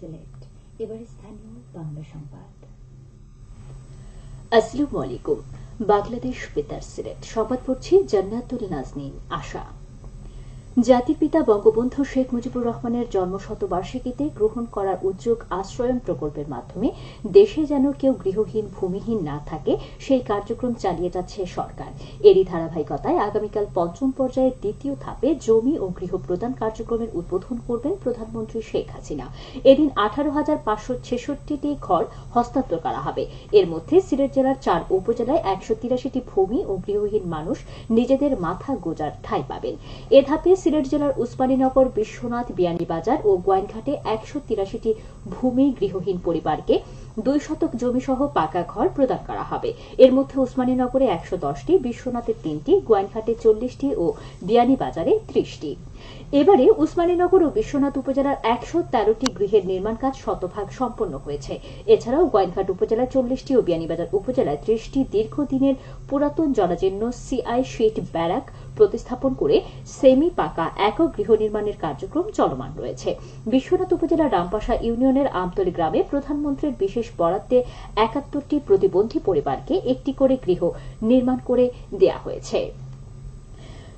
সিলেট এবারে স্থানীয় বাংলা সংবাদ। আসসালামু আলাইকুম। বাংলাদেশ বেতার সিলেট সংবাদ পড়ছি জান্নাতুল নাজনীন, আশা। জাতির পিতা বঙ্গবন্ধু শেখ মুজিবুর রহমানের জন্মশতবার্ষিকীতে গ্রহণ করার উদ্যোগ আশ্রয়ন প্রকল্পের মাধ্যমে দেশে যেন কেউ গৃহহীন, ভূমিহীন না থাকে, সেই কার্যক্রম চালিয়ে যাচ্ছে সরকার। এরই ধারাবাহিকতায় আগামীকাল পঞ্চম পর্যায়ের দ্বিতীয় ধাপে জমি ও গৃহ প্রদান কার্যক্রমের উদ্বোধন করবেন প্রধানমন্ত্রী শেখ হাসিনা। এদিন আঠারো হাজার পাঁচশো ছেষট্টিটি ঘর হস্তান্তর করা হবে। এর মধ্যে সিলেট জেলার চার উপজেলায় একশো তিরাশিটি ভূমি ও গৃহহীন মানুষ নিজেদের মাথা গোজার ঠাঁই পাবেন। এ ধাপে সিলেট জেলার উসমানীনগর, বিশ্বনাথ, বিয়ানীবাজার ও গোয়াইনঘাটে একশো তিরাশিটি ভূমি গৃহহীন পরিবারকে দুই শতক জমিসহ পাকা ঘর প্রদান করা হবে। এর মধ্যে উসমানীনগরে একশো দশটি, বিশ্বনাথে তিনটি, গোয়াইনঘাটে চল্লিশটি ও বিয়ানীবাজারে ত্রিশটি। এবারে উসমানীনগর ও বিশ্বনাথ উপজেলার একশো তেরোটি গৃহের নির্মাণ কাজ শতভাগ সম্পন্ন হয়েছে। এছাড়াও গোয়াইনঘাট উপজেলায় চল্লিশটি ও বিয়ানীবাজার উপজেলায় ত্রিশটি দীর্ঘদিনের পুরাতন জরাজীর্ণ সিআই শিট ব্যারাক প্রতিস্থাপন করে সেমি পাকা একক গৃহ নির্মাণের কার্যক্রম চলমান রয়েছে। বিশ্বনাথ উপজেলার রামপাশা ইউনিয়নের আমতলী গ্রামে প্রধানমন্ত্রীর বিশেষ বরাদ্দে একাত্তরটি প্রতিবন্ধী পরিবারকে একটি করে গৃহ নির্মাণ করে দেয়া হয়েছে।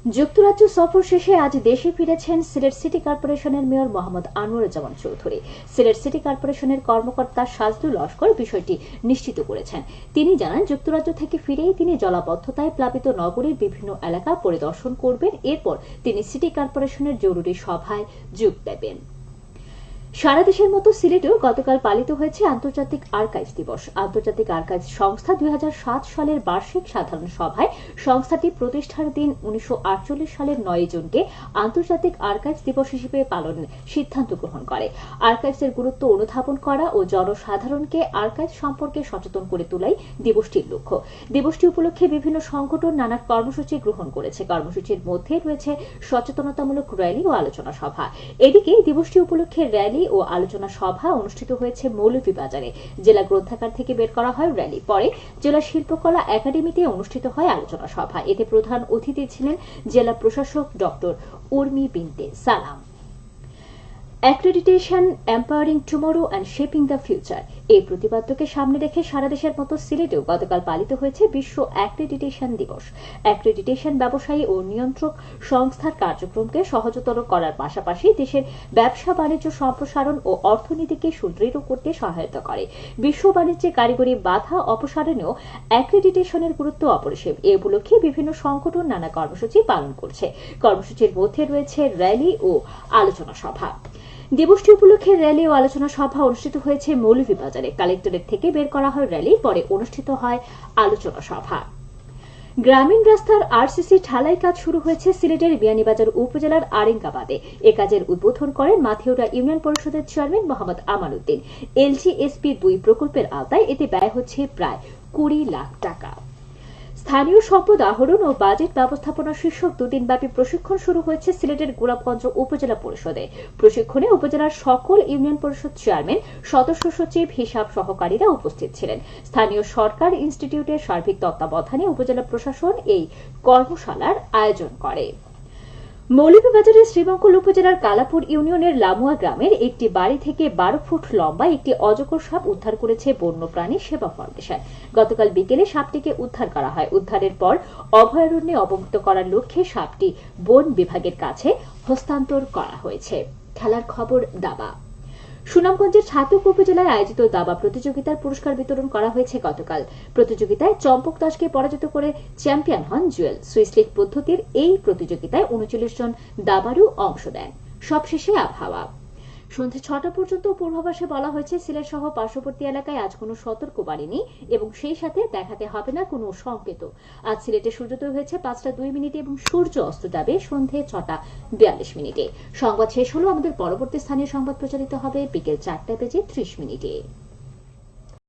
যুক্তরাজ্য সফর শেষে আজ দেশে ফিরেছেন সিলেট সিটি কর্পোরেশনের মেয়র মোহাম্মদ আনোয়ারুজ্জামান চৌধুরী। সিলেট সিটি কর্পোরেশনের কর্মকর্তা সাজদুল লস্কর বিষয়টি নিশ্চিত করেছেন। তিনি জানান, যুক্তরাজ্য থেকে ফিরেই তিনি জলাবদ্ধতায় প্লাবিত নগরীর বিভিন্ন এলাকা পরিদর্শন করবেন। এরপর তিনি সিটি কর্পোরেশনের জরুরি সভায় যোগ দেবেন। সারা দেশের মতো সিলেটেও গতকাল পালিত হয়েছে আন্তর্জাতিক আর্কাইভ দিবস। আন্তর্জাতিক আর্কাইভ সংস্থা দুই হাজার সাত সালের বার্ষিক সাধারণ সভায় সংস্থাটি প্রতিষ্ঠার দিন উনিশশো আটচল্লিশ সালের নয় জুনকে আন্তর্জাতিক আর্কাইভ দিবস হিসেবে পালনের সিদ্ধান্ত গ্রহণ করে। আর্কাইভসের গুরুত্ব অনুধাবন করা ও জনসাধারণকে আর্কাইভ সম্পর্কে সচেতন করে তোলাই দিবসটির লক্ষ্য। দিবসটি উপলক্ষে বিভিন্ন সংগঠন নানা কর্মসূচি গ্রহণ করেছে। কর্মসূচির মধ্যে রয়েছে সচেতনতামূলক র্যালি ও আলোচনা সভা। এদিকে দিবসটি উপলক্ষে র্যালি ও আলোচনা সভা অনুষ্ঠিত হয়েছে মৌলভীবাজারে। জেলা গ্রন্থাগার থেকে বের করা হয় র্যালি। পরে জেলা শিল্পকলা একাডেমিতে অনুষ্ঠিত হয় আলোচনা সভা। এতে প্রধান অতিথি ছিলেন জেলা প্রশাসক ডক্টর উর্মি বিনতে। সালাম। Accreditation empowering tomorrow and shaping the future এই প্রতিপাদ্যকে সামনে রেখে সারা দেশের মতো সিলেটেও গতকাল পালিত হয়েছে বিশ্ব অ্যাক্রেডিটেশন দিবস। অ্যাক্রেডিটেশন ব্যবসায়ী ও নিয়ন্ত্রক সংস্থার কার্যক্রমকে সহজতর করার পাশাপাশি দেশের ব্যবসা বাণিজ্য সম্প্রসারণ ও অর্থনীতিকে সুদৃঢ় করতে সহায়তা করে। বিশ্ব বাণিজ্যে কারিগরি বাধা অপসারণেও অ্যাক্রেডিটেশনের গুরুত্ব অপরিসীম। এ উপলক্ষে বিভিন্ন সংগঠন নানা কর্মসূচি পালন করছে। কর্মসূচির মধ্যে রয়েছে র্যালি ও আলোচনা সভা। দিবসটি উপলক্ষে র্যালি ও আলোচনা সভা অনুষ্ঠিত হয়েছে মৌলভীবাজারে। কালেক্টরেট থেকে বের করা হয় র্যালি, পরে অনুষ্ঠিত হয় আলোচনা সভা। গ্রামীণ রাস্তার আরসিসি ঢালাই কাজ শুরু হয়েছে সিলেটের বিয়ানীবাজার উপজেলার আরেঙ্গাবাদে। এ কাজের উদ্বোধন করেন মাথিউরা ইউনিয়ন পরিষদের চেয়ারম্যান মোহাম্মদ আমান উদ্দিন এলজিএসপি দুই প্রকল্পের আওতায় এতে ব্যয় হচ্ছে প্রায় কুড়ি লাখ টাকা। স্থানীয় সম্পদ আহরণ ও বাজেট ব্যবস্থাপনা শীর্ষক দুদিনব্যাপী প্রশিক্ষণ শুরু হয়েছে সিলেটের গোলাপগঞ্জ উপজেলা পরিষদে। প্রশিক্ষণে উপজেলার সকল ইউনিয়ন পরিষদ চেয়ারম্যান, সদস্য সচিব, হিসাব সহকারীরা উপস্থিত ছিলেন। স্থানীয় সরকার ইনস্টিটিউটের সার্বিক তত্ত্বাবধানে উপজেলা প্রশাসন এই কর্মশালার আয়োজন করে। মৌলভীবাজারের শ্রীমঙ্গল উপজেলার কালাপুর ইউনিয়নের লামুয়া গ্রামের একটি বাড়ি থেকে বারো ফুট লম্বা একটি অজগর সাপ উদ্ধার করেছে বন্যপ্রাণী সেবা ফাউন্ডেশন। গতকাল বিকেলে সাপটিকে উদ্ধার করা হয়। উদ্ধারের পর অভয়ারণ্যে অবমুক্ত করার লক্ষ্যে সাপটি বন বিভাগের কাছে হস্তান্তর করা হয়েছে। খেলার খবর দাবা। সুনামগঞ্জের ছাতক উপজেলায় আয়োজিত দাবা প্রতিযোগিতার পুরস্কার বিতরণ করা হয়েছে গতকাল। প্রতিযোগিতায় চম্পক দাসকে পরাজিত করে চ্যাম্পিয়ন হন জুয়েল। সুইস লিগ পদ্ধতির এই প্রতিযোগিতায় উনচল্লিশ জন দাবারু অংশ নেন। সবশেষে আবহাওয়া। সন্ধ্যে ছটা পর্যন্ত পূর্বাভাসে বলা হয়েছে, সিলেট সহ পার্শ্ববর্তী এলাকায় আজ কোনো সতর্ক বাড়েনি এবং সেই সাথে দেখাতে হবে না কোনো সংকেত। আজ সিলেটে সূর্যোদয় হয়েছে পাঁচটা দুই মিনিটে এবং সূর্য অস্ত যাবে সন্ধে ছটা বিয়াল্লিশ মিনিটে। সংবাদ শেষ হলো, আমাদের পরবর্তী স্থানীয় সংবাদ প্রচারিত হবে বিকেল চারটা বেজে ত্রিশ মিনিটে।